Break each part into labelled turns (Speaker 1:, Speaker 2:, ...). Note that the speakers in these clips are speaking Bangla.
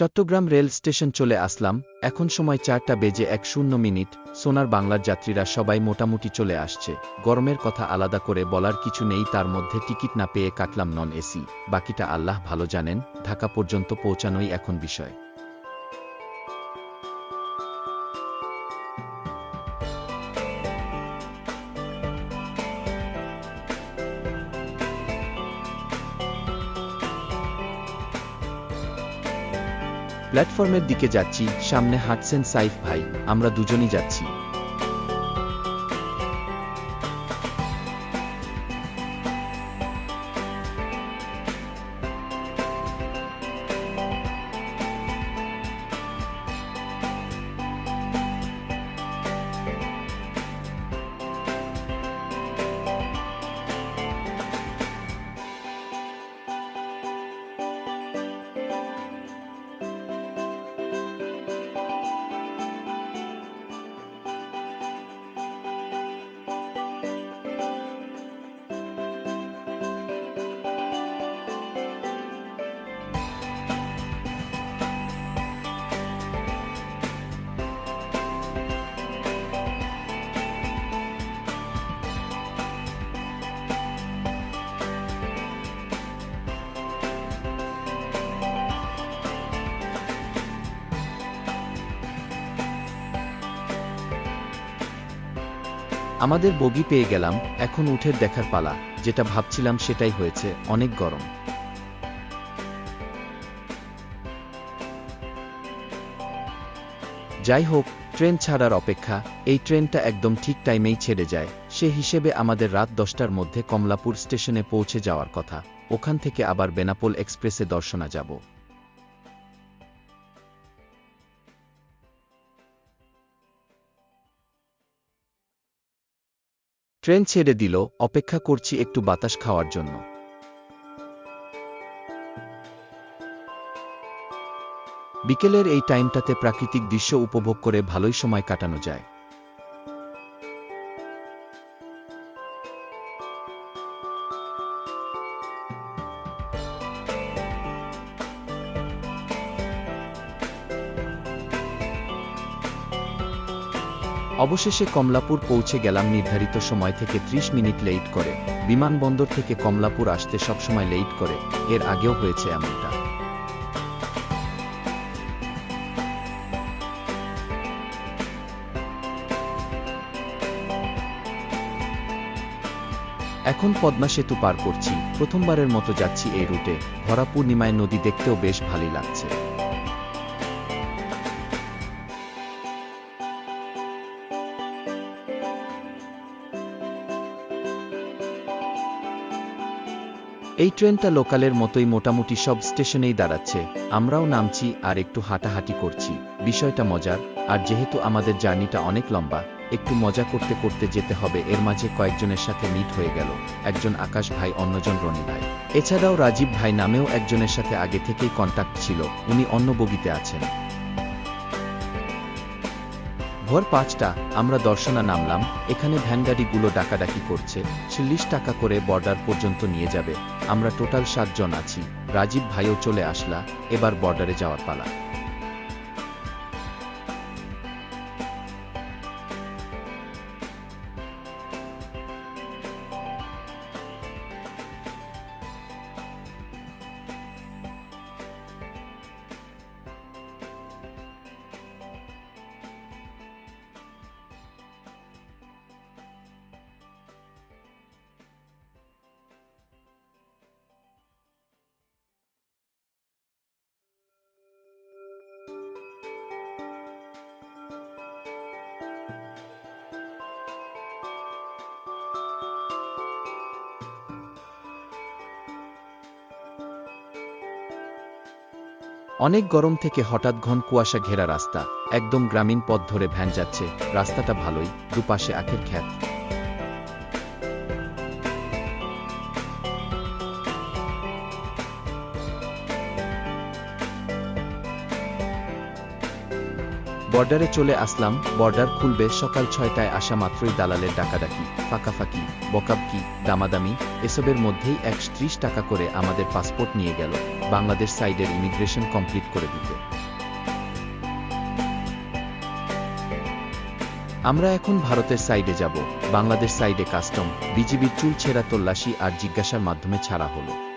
Speaker 1: চট্টগ্রাম রেল স্টেশন চলে আসলাম, এখন সময় চারটা বেজে এক শূন্য মিনিট, সোনার বাংলার যাত্রীরা সবাই মোটামুটি চলে আসছে, গরমের কথা আলাদা করে বলার কিছু নেই, তার মধ্যে টিকিট না পেয়ে কাটলাম নন এসি বাকিটা আল্লাহ ভালো জানেন, ঢাকা পর্যন্ত পৌঁছানোই এখন বিষয়। প্ল্যাটফর্মের দিকে যাচ্ছি সামনে হাঁটছেন সাইফ ভাই আমরা দুজনই যাচ্ছি। আমাদের বগি পেয়ে গেলাম, এখন উঠের দেখার পালা, যেটা ভাবছিলাম সেটাই হয়েছে, অনেক গরম। যাই হোক, ট্রেন ছাড়ার অপেক্ষা, এই ট্রেনটা একদম ঠিক টাইমেই ছেড়ে যায়, সে হিসেবে আমাদের রাত দশটার মধ্যে কমলাপুর স্টেশনে পৌঁছে যাওয়ার কথা, ওখান থেকে আবার বেনাপোল এক্সপ্রেসে দর্শনা যাব। ট্রেন ছেড়ে দিল, অপেক্ষা করছি একটু বাতাস খাওয়ার জন্য। বিকেলের এই টাইমটাতে প্রাকৃতিক দৃশ্য উপভোগ করে ভালোই সময় কাটানো যায়। অবশেষে কমলাপুর পৌঁছে গেলাম নির্ধারিত সময় থেকে ত্রিশ মিনিট লেট করে। বিমানবন্দর থেকে কমলাপুর আসতে সবসময় লেট করে, এর আগেও হয়েছে এমনটা। এখন পদ্মা সেতু পার করছি, প্রথমবারের মতো যাচ্ছি এই রুটে। ভরা পূর্ণিমায় নদী দেখতেও বেশ ভালোই লাগছে। এই ট্রেনটা লোকালের মতোই মোটামুটি সব স্টেশনেই দাঁড়াচ্ছে। আমরাও নামছি আর একটু হাঁটাহাঁটি করছি। বিষয়টা মজার, আর যেহেতু আমাদের জার্নিটা অনেক লম্বা, একটু মজা করতে করতে যেতে হবে, এর মাঝে কয়েকজনের সাথে মিট হয়ে গেল। একজন আকাশ ভাই, অন্যজন রনি ভাই। এছাড়াও রাজীব ভাই নামেও একজনের সাথে আগে থেকেই কন্টাক্ট ছিল, উনি অন্য বগিতে আছেন। ভোর পাঁচটা, আমরা দর্শনা নামলাম। এখানে ভ্যানগাড়িগুলো ডাকাডাকি করছে, চল্লিশ টাকা করে বর্ডার পর্যন্ত নিয়ে যাবে। আমরা টোটাল সাতজন আছি। রাজীব ভাইও চলে আসলা, এবার বর্ডারে যাওয়ার পালা। অনেক গরম থেকে হঠাৎ ঘন কুয়াশা ঘেরা রাস্তা। একদম গ্রামীণ পথ ধরে ভ্যান যাচ্ছে। রাস্তাটা ভালোই, দুপাশে আখের খ্যাত বর্ডারে চলে আসলাম, বর্ডার খুলবে সকাল ছয়টায় আসা মাত্রই দালালের ডাকাডাকি, ফাঁকাফাঁকি, বকাবকি, দামাদামি, এসবের মধ্যেই একত্রিশ টাকা করে আমাদের পাসপোর্ট নিয়ে গেল, বাংলাদেশ সাইডের ইমিগ্রেশন কমপ্লিট করে দিতে। আমরা এখন ভারতের সাইডে যাব, বাংলাদেশ সাইডে কাস্টম, বিজিবির চুল ছেঁড়া তল্লাশি আর জিজ্ঞাসার মাধ্যমে ছাড়া হলো।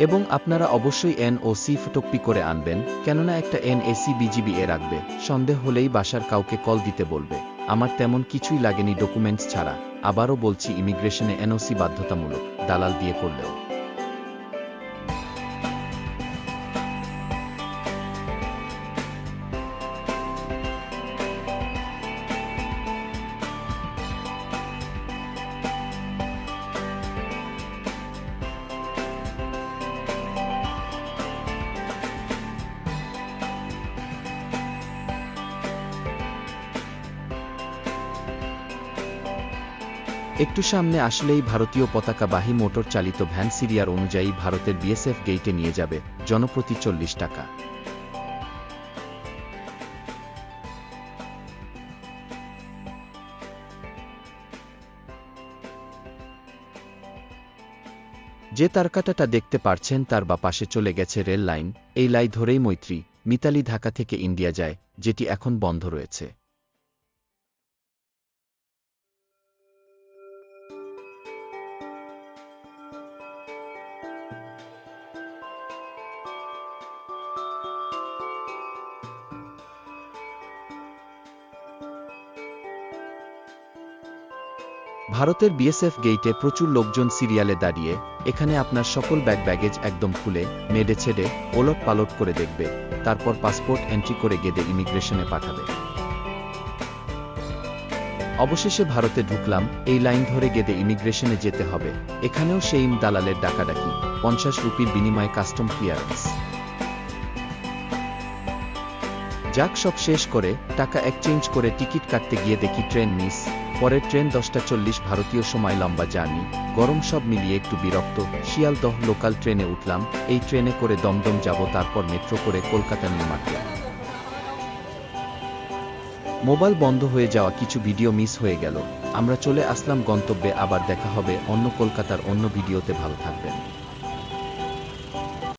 Speaker 1: এবং আপনারা অবশ্যই এন ও সি ফটোকপি করে আনবেন, কেননা একটা এন এসি বিজিবি এ রাখবে। সন্দেহ হলেই বাসার কাউকে কল দিতে বলবে। আমার তেমন কিছুই লাগেনি ডকুমেন্টস ছাড়া। আবারও বলছি, ইমিগ্রেশনে এনওসি বাধ্যতামূলক। দালাল দিয়ে করলেও। একটু সামনে আসলেই ভারতীয় পতাকাবাহী মোটর চালিত ভ্যান সিরিয়ার অনুযায়ী ভারতের বিএসএফ গেইটে নিয়ে যাবে জনপ্রতি চল্লিশ টাকা। যে তারকাটাটা দেখতে পারছেন তার বা পাশে চলে গেছে রেল লাইন, এই লাই ধরেই মৈত্রী, মিতালি ঢাকা থেকে ইন্ডিয়া যায়, যেটি এখন বন্ধ রয়েছে। ভারতের বিএসএফ গেইটে প্রচুর লোকজন সিরিয়ালে দাঁড়িয়ে, এখানে আপনার সকল ব্যাগ ব্যাগেজ একদম খুলে, মেডে ছেড়ে, ওলট পালট করে দেখবে, তারপর পাসপোর্ট এন্ট্রি করে গেদে ইমিগ্রেশনে পাঠাবে। অবশেষে ভারতে ঢুকলাম, এই লাইন ধরে গেদে ইমিগ্রেশনে যেতে হবে, এখানেও সেই দালালের ডাকাডাকি, পঞ্চাশ রুপির বিনিময়ে কাস্টম ক্লিয়ারেন্স। যাক সব শেষ করে, টাকা এক্সচেঞ্জ করে টিকিট কাটতে গিয়ে দেখি ট্রেন মিস। পরের ট্রেন দশটা চল্লিশ ভারতীয় সময় লম্বা জার্নি, গরম সব মিলিয়ে একটু বিরক্ত, শিয়ালদহ লোকাল ট্রেনে উঠলাম, এই ট্রেনে করে দমদম যাব, তারপর মেট্রো করে কলকাতা নিয়ে মোবাইল বন্ধ হয়ে যাওয়া কিছু ভিডিও মিস হয়ে গেল। আমরা চলে আসলাম গন্তব্যে, আবার দেখা হবে অন্য কলকাতার অন্য ভিডিওতে, ভালো থাকবেন।